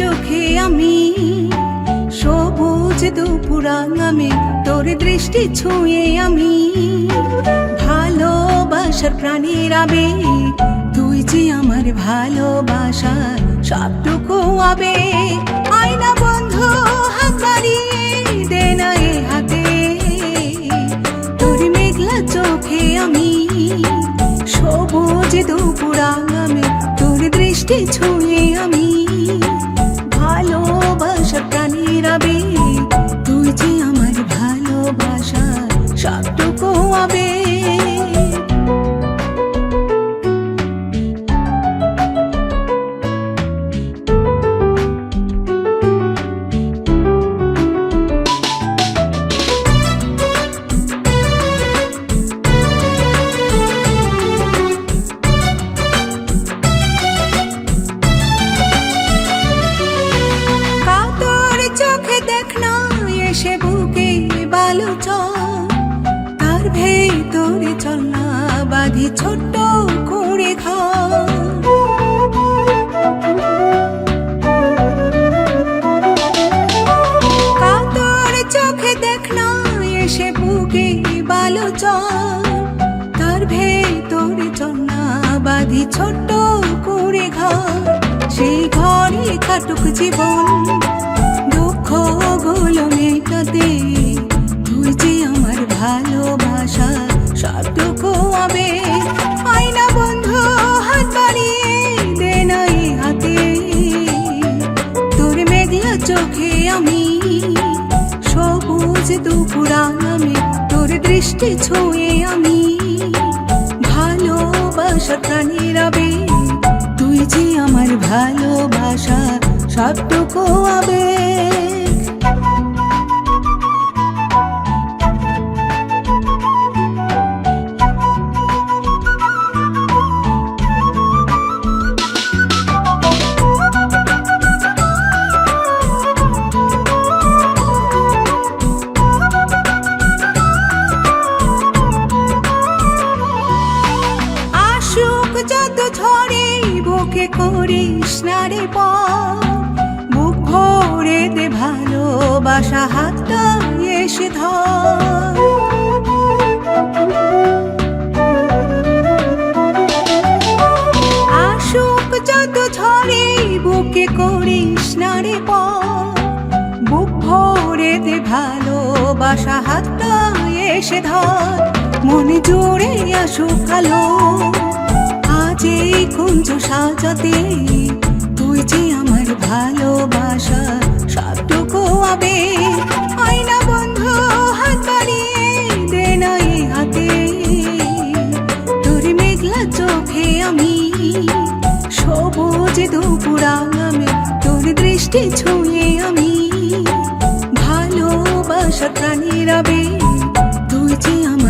চোখে আমি সবুজ দুপুরাঙামে তোর দৃষ্টি ছুঁয়ে আমি। ভালোবাসার প্রাণীর আবেগ, তুই যে আমার ভালোবাসা, সবটুকু আবেগ। আয়না বন্ধু, হাত বাড়িয়ে দে না এ হাতে। তোর মেঘলা চোখে আমি সবুজ দুপুরাঙামে তোর দৃষ্টি ছুঁয়ে আমি। ভেতরে চল না বাঁধি ছোট্ট করে ঘর। কাতর চোখে দেখ না, এসে বুকে বালু তার ভেতরে চল না বাঁধি ছোট্ট করে ঘর। সেই ঘরে কাটুক জীবন দুঃখগুলো মেটাতে, তুই যে আমার ভালোবাসা সবটুকু আবে আয়না বন্ধু, হাত বাড়িয়ে দে না এই হাতে। তোর মেঘলা চোখে আমি সবুজ দুপুরাঙামে তোর দৃষ্টি ছুঁয়ে আমি ভালোবাসা প্রাণীর আবে তুই যে আমার ভালোবাসা সবটুকু আবেগ করিস না রে পর বুক ভরে দে ভালোবাসা হাতটা এসে ধর। আশুক যত ঝরে বুকে করিস না রে বুক ভরে দে ভালোবাসা হাতটা এসে ধর। মনে জোরে আসুক আলো এই কুঞ্জ সাজাতে, তুই যে আমার ভালোবাসা সবটুকু আবে। আয়না বন্ধু, হাত বাড়িয়ে দে না এই হাতে। তোর মেঘলা চোখে আমি সবুজ দুপুরাঙামে তোর দৃষ্টি ছুঁয়ে আমি ভালোবাসা প্রাণীর আবে। তুই যে আমার